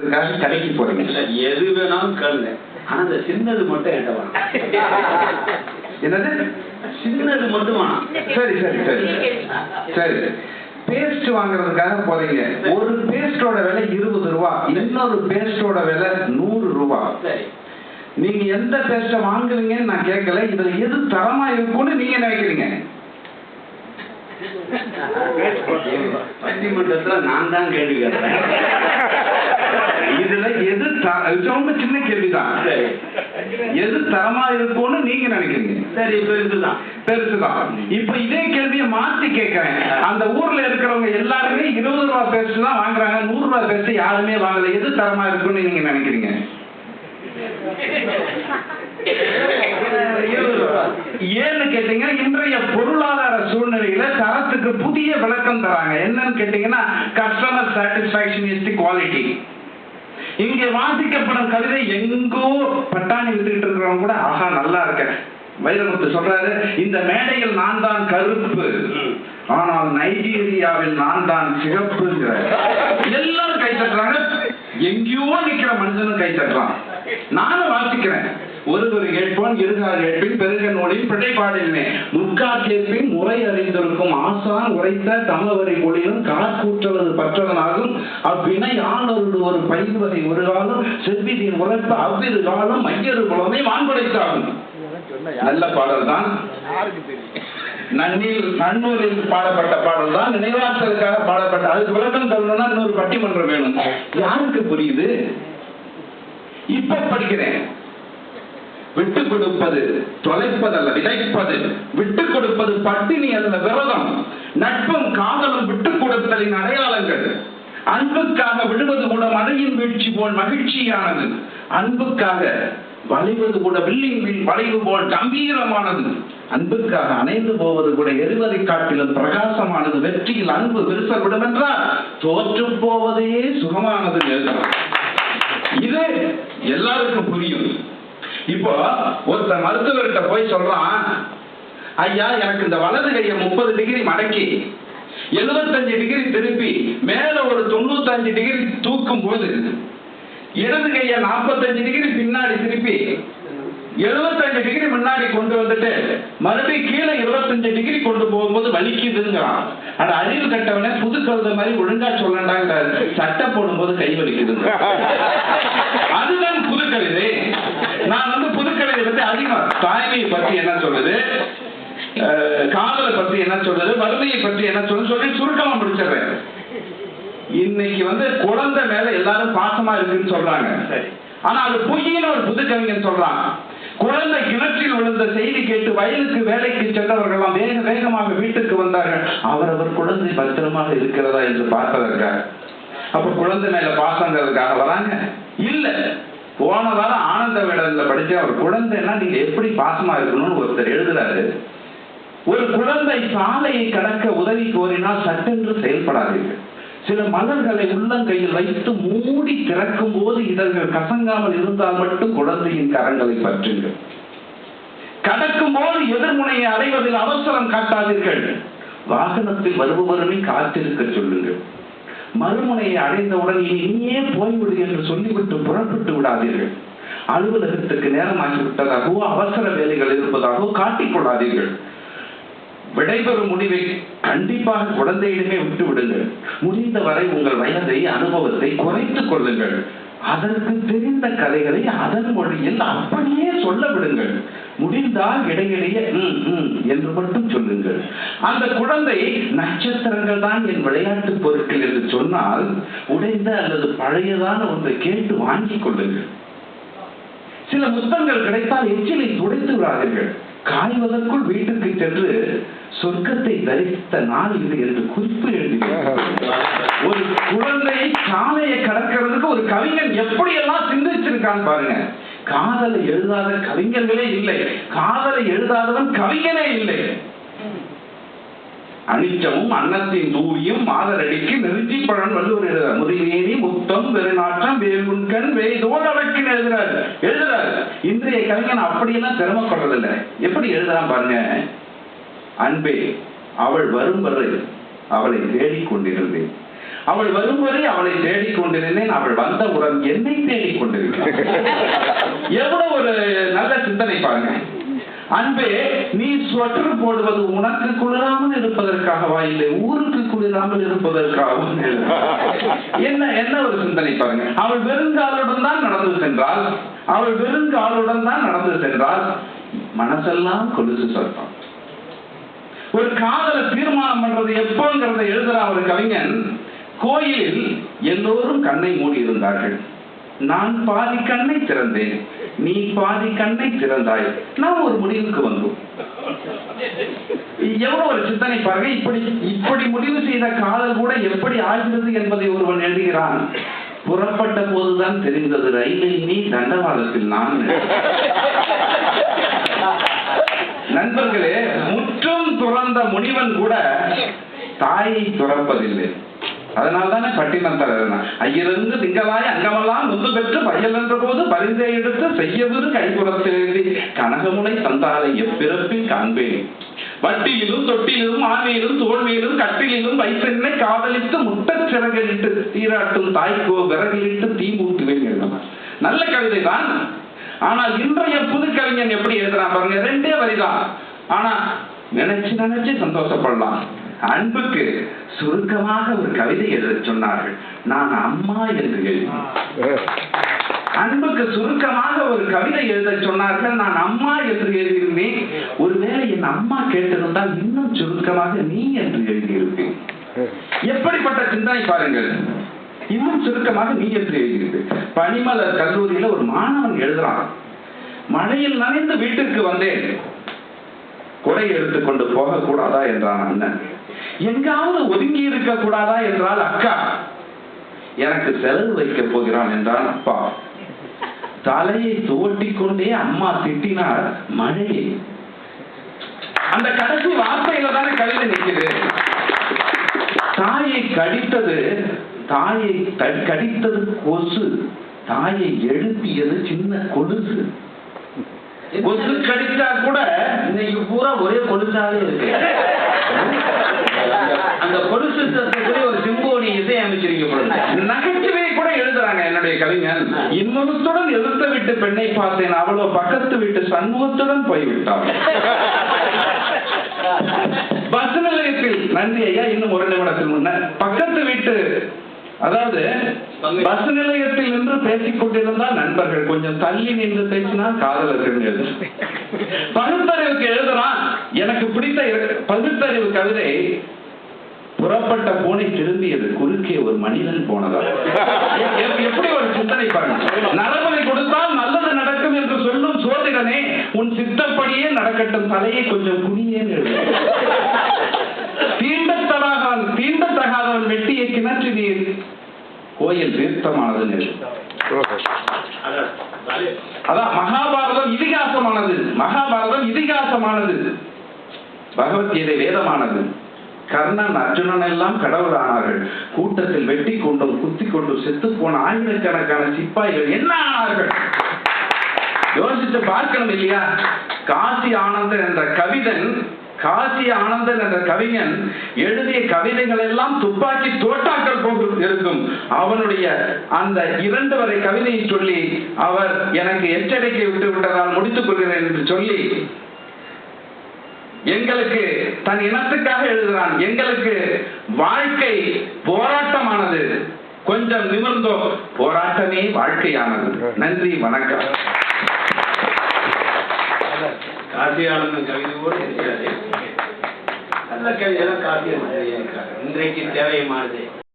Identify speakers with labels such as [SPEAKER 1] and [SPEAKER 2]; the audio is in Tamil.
[SPEAKER 1] கடைக்கு போறீங்க
[SPEAKER 2] எது வேணாலும் கேளுங்க ஆனா இந்த சின்னது மட்டும் என்கிட்ட வேணாம்.
[SPEAKER 1] என்னது?
[SPEAKER 2] சின்னது மட்டும் வேணாம்.
[SPEAKER 1] சரி சரி சரி. சரி. பேஸ்ட் வாங்குறதுக்காக போறீங்க. ஒரு பேஸ்டோட விலை இருபது ரூபா. இன்னொரு பேஸ்டோட விலை நூறு ரூபா. நீங்க எந்த பேஸ்ட வாங்குறீங்கன்னு நான் கேட்கல. இதுல எது தரமா இருக்கும்னு நீங்க நினைக்கிறீங்க
[SPEAKER 2] பட்டிமன்றத்துல நான் தான் கேள்வி கேட்கிறேன்.
[SPEAKER 1] இதுல எது ரொம்ப சின்ன கேள்விதான். எது தரமா இருக்கும்னு நீங்க நினைக்கிறீங்க?
[SPEAKER 2] சரி பெருசுதான்.
[SPEAKER 1] பெருசுதான். இப்ப இதே கேள்வியை மாத்தி கேட்கிறேன். அந்த ஊர்ல இருக்கிறவங்க எல்லாருமே இருபது ரூபா பேஸ்ட் தான் வாங்குறாங்க. நூறு ரூபா பேஸ்ட் யாருமே வாங்கல. எது தரமா இருக்கும்னு நீங்க நினைக்கிறீங்க? ஏன்னு கேட்டீங்கன்னா இன்றைய பொருளாதார சூழ்நிலையில அதுக்கு புதிய விளக்கம் தராங்க. என்னன்னு கேட்டீங்கன்னா customer satisfaction is the quality இங்கே வாசிக்கப்படும் கவிதை எங்கோ பட்டாணி வித்துக்கிட்டு இருக்கிறவங்க கூட ஆஹா நல்லா இருக்க வைரமுத்து சொல்றாரு இந்த மேடையில் நான் தான் கருப்பு ஆனால் நைஜீரியாவில் நான் தான் சிகப்புங்கிற எல்லாரும் கை தட்டுறாங்க. எங்கேயோ நிக்கிற மனுஷனும் கை தட்டுறான். நானும் வாசிக்கிறேன். ஒருவர் கேட்பான் இருகார் கேட்பின் பெருக நூலின் பிழைப்பாடில்மே முற்கா கேட்பின் முறை அறிந்திருக்கும் ஆசான் உரைத்த தமவரி மொழியிலும் காக்கூற்றவது பற்றவனாகும். அவ்வினை ஆளொரு ஒரு பயிர்வகை ஒரு காலம் செவ்விதின் உரைத்த அவ்விரு காலம் மையறு குலமே வான்படைத்தாகும் நல்ல பாடல் தான் நன்னில் நன்னூரில் பாடப்பட்ட பாடல் தான் நினைவாற்றலுக்காக பாடப்பட்ட அதுக்கு விளக்கம் தரணும்னா இன்னொரு பட்டிமன்றம் வேணும். யாருக்கு புரியுது? இப்ப படிக்கிறேன். விட்டு கொடுப்பது தொலைப்பதல்ல விதைப்பது. விட்டு கொடுப்பது பட்டினி அல்ல விரதம். நட்பும் காதலும் விட்டு கொடுத்தலின் அடையாளங்கள். அன்புக்காக விடுவது கூட மழையின் வீழ்ச்சி போல் மகிழ்ச்சியானது. அன்புக்காக வளைவது கூட வில்லின் வில் வளைவு போல் கம்பீரமானது. அன்புக்காக அணைந்து போவது கூட எரிவதை காட்டிலும் பிரகாசமானது. வெற்றியில் அன்பு விரிசல் விடும் என்றால் தோற்று போவதே சுகமானது எழுதலாம் இது எல்லாருக்கும் புரியும். இப்போ ஒருத்தன் மருத்துவர்கிட்ட போய் சொல்றான் ஐயா எனக்கு இந்த வலது கையை முப்பது டிகிரி மடக்கி எழுபத்தஞ்சு டிகிரி திருப்பி மேல ஒரு தொண்ணூத்தஞ்சு டிகிரி தூக்கும் போது இடது கையை நாற்பத்தஞ்சு டிகிரி பின்னாடி திருப்பி எழுபத்தஞ்சு டிகிரி முன்னாடி கொண்டு வந்துட்டு மறுபடியும் கீழே இருபத்தஞ்சு டிகிரி கொண்டு போகும்போது வலிக்குதுங்கிறான். அந்த அறிவு கட்டவனே புது கழுத மாதிரி ஒழுங்கா சொல்லண்டாங்க சட்டை போடும்போது கை வலிக்குதுங்க. அதுதான் புதுக்கவிதை நான் பத்தி அதிகம் தாய்மையை பத்தி என்ன சொல்லுது? அஹ், காதலை பத்தி என்ன சொல்லுது? வறுமையை பத்தி என்ன சொல்லுது? சொல்லி சுருக்கமா முடிச்சிடுறேன். இன்னைக்கு வந்து குழந்தை மேல எல்லாரும் பாசமா இருக்குன்னு சொல்றாங்க. ஆனா அது பொய்யின்னு ஒரு புது கவிஞன் சொல்றான். குழந்தை கிணற்றில் விழுந்த செய்தி கேட்டு வயலுக்கு வேலைக்கு சென்றவர்கள்லாம் வேக வேகமாக வீட்டுக்கு வந்தார்கள். அவரவர் குழந்தை பத்திரமாக இருக்கிறதா என்று பார்ப்பதற்காக அப்ப குழந்தை மேல பாசங்கிறதுக்காக வராங்க? இல்ல. போன வாரம் ஆனந்த விடல படிச்ச அவர் குழந்தைன்னா நீங்க எப்படி பாசமா இருக்கணும்னு ஒருத்தர் எழுதுறாரு. ஒரு குழந்தை சாலையை கடக்க உதவி கோரினால் சட்டென்று செயல்படாதீர்கள். சில மலர்களை உள்ளங்கையில் வைத்து மூடி திறக்கும் போது இதழ்கள் கசங்காமல் இருந்தால் மட்டும் குழந்தையின் கரங்களை பற்றுங்கள். கடக்கும் போது எதிர்முனையை அடைவதில் அவசரம் காட்டாதீர்கள். வாகனத்தில் வருபவருமே காத்திருக்க சொல்லுங்கள். மறுமுனையை அடைந்தவுடன் இனி நீயே போய்விடு என்று சொல்லிவிட்டு புறப்பட்டு விடாதீர்கள். அலுவலகத்துக்கு நேரமாகி விட்டதாகவோ அவசர வேலைகள் இருப்பதாகவோ காட்டிக்கொள்ளாதீர்கள் விடைபெறும் முடிவை கண்டிப்பாக குழந்தையிடமே விட்டு விடுங்கள் முடிந்தவரை உங்கள் வயதை அனுபவத்தை குறைத்துக் கொள்ளுங்கள். அதற்கு தெரிந்த கதைகளை அதன் மொழியில் அப்படியே சொல்ல விடுங்கள். முடிந்தால் இடையிடையே என்று மட்டும் சொல்லுங்கள். அந்த குழந்தை நட்சத்திரங்கள் தான் என் விளையாட்டு பொருட்கள் என்று சொன்னால் உடைந்த அல்லது பழையதான ஒன்றை கேட்டு வாங்கிக் கொள்ளுங்கள். சில முத்தங்கள் கிடைத்தால் எச்சிலை துடைத்து விடாதீர்கள். காய்வதற்குள் வீட்டுக்கு சென்று சொர்க்கத்தை தரிசித்த நாள் இது என்று குறிப்பு எழுதி ஒரு குழந்தை சாலையை கடக்கிறதுக்கு ஒரு கவிஞன் எப்படி எல்லாம் சிந்திச்சிருக்கான்னு பாருங்க. காதலை எழுதாத கவிஞர்களே இல்லை. காதலை எழுதாதவன் கவிஞனே இல்லை. அனிச்சமும் அன்னத்தின் தூரியும் மாதரடிக்கு நெருஞ்சி பழன் வள்ளுவர் எழுதுறார் முதுமேனி முத்தம் வெறுநாற்றம் வேல்முன்கண் வேதோடு அடக்கின்னு எழுதுறாரு எழுதுறாரு இன்றைய கவிஞன் அப்படியெல்லாம் சிரமப்படுறதில்லை எப்படி எழுதலாம் பாருங்க. அன்பே அவள் வரும் வரை அவளை தேடிக் கொண்டிருந்தேன். அவள் வரும் வரை அவளை தேடிக் கொண்டிருந்தேன். அவள் உடன் என்னை தேடிக் கொண்டிருக்கிறாள். எவ்வளவு ஒரு நல்ல சிந்தனை பாருங்க. அன்பே நீ ஸ்வெட்டர் போடுவது உனக்கு குளிராமல் இருப்பதற்காகவா இல்லை ஊருக்கு குளிராமல் இருப்பதற்காகவும் என்ன என்ன ஒரு சிந்தனை பாருங்க. அவள் வெறுங்காலுடன் தான் நடந்து சென்றால் அவள் வெறுங்காலுடன் தான் நடந்து சென்றால் மனசெல்லாம் கொலுசு சொல்றான் ஒரு காதல தீர்மானம் பண்றது எப்போங்கிறத எழுதுறான் ஒரு கவிஞன். கோயிலில் எல்லோரும் கண்ணை மூடி இருந்தார்கள். நான் பாதி கண்ணை திறந்தேன். நீ பாதி கண்ணை திறந்தாய். நாம் ஒரு முடிவுக்கு வந்தோம். எவ்வளவு ஒரு சிந்தனை பாருங்க. இப்படி இப்படி முடிவு செய்த காதல் கூட எப்படி ஆகிறது என்பதை ஒருவன் எழுதுகிறான். புறப்பட்ட போதுதான் தெரிந்தது. ரயிலில் நீ தண்டவாளத்தில் நான். நண்பர்களே முற்றும் துறந்த முனிவன் கூட தாயை துறப்பதில்லை. அதனால தானே பட்டினத்தார் எழுதினான். ஐயிருந்து திங்களாய் அங்கமெல்லாம் முந்து பெற்று பையல் என்ற போது பரிந்தை எடுத்து செய்யவிரு கைப்புறத்தில் எழுதி கனகமுனை தந்தாலை எப்பிறப்பில் காண்பேன். வட்டியிலும் தொட்டிலும் ஆண்மையிலும் தோல்வியிலும் கட்டிலும் வைப்பெண்ணை காதலித்து முட்டச் சிறகலிட்டு தீராட்டும் தாய்க்கோ விறகிலிட்டு தீ மூட்டுவேன் எழுதலாம் நல்ல கவிதை தான். ஆனால் இன்றைய புது கவிஞன் எப்படி எழுதுறான் பாருங்க. ரெண்டே வரிதான். ஆனா நினைச்சு நினைச்சு சந்தோஷப்படலாம். அன்புக்கு சுருக்கமாக ஒரு கவிதை எழுத சொன்னார்கள். நான் அம்மா என்று எழுதினேன். அன்புக்கு சுருக்கமாக ஒரு கவிதை எழுத சொன்னார்கள். நான் அம்மா என்று எழுதியிருந்தேன். ஒருவேளை என் அம்மா கேட்டிருந்தால் இன்னும் சுருக்கமாக நீ என்று எழுதியிருப்பேன். எப்படிப்பட்ட சிந்தனை பாருங்கள். இன்னும் சுருக்கமாக நீ என்று எழுதியிருக்கு பனிமலர் கல்லூரியில ஒரு மாணவன் எழுதுறான். மழையில் நனைந்து வீட்டிற்கு வந்தேன். கொடை எடுத்துக்கொண்டு போக கூடாதா என்றான் அண்ணன். எங்காவது ஒதுங்கி இருக்க கூடாதா என்றால் அக்கா எனக்கு செலவு வைக்க போகிறான் என்றான் அப்பா. தலையை துவட்டி கொண்டே அம்மா திட்டினார் மழையை அந்த கடைசி வார்த்தையில தானே கல்வி நிற்குது தாயை கடித்தது தாயை கடித்தது கொசு தாயை எழுப்பியது சின்ன கொலுசு. கொசு கடித்தா கூட
[SPEAKER 2] இன்னைக்கு பூரா ஒரே கொலுசாவே இருக்கு. அந்த கொலுசு சத்தத்துக்குள்ளே ஒரு சிம்போனி இசை அமைச்சிருக்கப்படுது
[SPEAKER 1] நகைச்சுவை கூட எழுதுறாங்க என்னுடைய கவிஞன் இன்னொருத்துடன் எதிர்த்த வீட்டு பெண்ணை பார்த்தேன் அவளோ பக்கத்து வீட்டு சண்முகத்துடன் போய்விட்டாள். பஸ் நிலையத்தில் நன்றி ஐயா இன்னும் ஒரு நிமிடத்தில் முன்ன. பக்கத்து வீட்டு அதாவது பஸ் நிலையத்தில் நின்று பேசிக் கொண்டிருந்தால் நண்பர்கள் கொஞ்சம் தள்ளி நின்று பேசினால் காதலர்கள் பகுத்தறிவுக்கு எழுதுறான். எனக்கு பிடித்த பகுத்தறிவு கவிதை புறப்பட்ட பூனை திரும்பியது குறுக்கே ஒரு மனிதன் போனதா எப்படி ஒரு சிந்தனை பாருங்க. நலவரை கொடுத்தால் நல்லது நடக்கும் என்று சொல்லும் சோதிடனே உன் சித்தப்படியே நடக்கட்டும் தலையை கொஞ்சம் குனியேன்னு எழுது. தீண்டத்தகாதவன் வெட்டிய கிணற்று நீர் கோயில் தீர்த்தமானது எழுது அதான் மகாபாரதம் இதிகாசமானது. மகாபாரதம் இதிகாசமானது. பகவத்கீதை வேதமானது. கர்ணன் அர்ஜுனன் எல்லாம் கடவுளானார்கள். கூட்டத்தில் வெட்டி கொண்டும் குத்தி கொண்டும் செத்து போன ஆயிரக்கணக்கான சிப்பாய்கள் என்ன ஆனார்கள்? யோசித்து பார்க்கணும் இல்லையா? காசி ஆனந்தன் என்ற கவிதன் காசி ஆனந்தன் என்ற கவிஞன் எழுதிய கவிதைகள் எல்லாம் துப்பாக்கி தோட்டாக்கள் போன்று இருக்கும். அவனுடைய அந்த இரண்டு வரை கவிதையை சொல்லி அவர் எனக்கு எச்சரிக்கை விட்டு விட்டதால் முடித்துக் கொள்கிறேன் என்று சொல்லி எங்களுக்கு தன் இனத்துக்காக எழுதுகிறான் எங்களுக்கு வாழ்க்கை போராட்டமானது. கொஞ்சம் நிமிர்ந்தோ. போராட்டமே வாழ்க்கையானது. நன்றி வணக்கம்.
[SPEAKER 2] காசி கவிதை கூட இருக்காது நல்ல கவிதை காசியம் ஆனந்தன் இருக்காரு இன்றைக்கு தேவையமானது.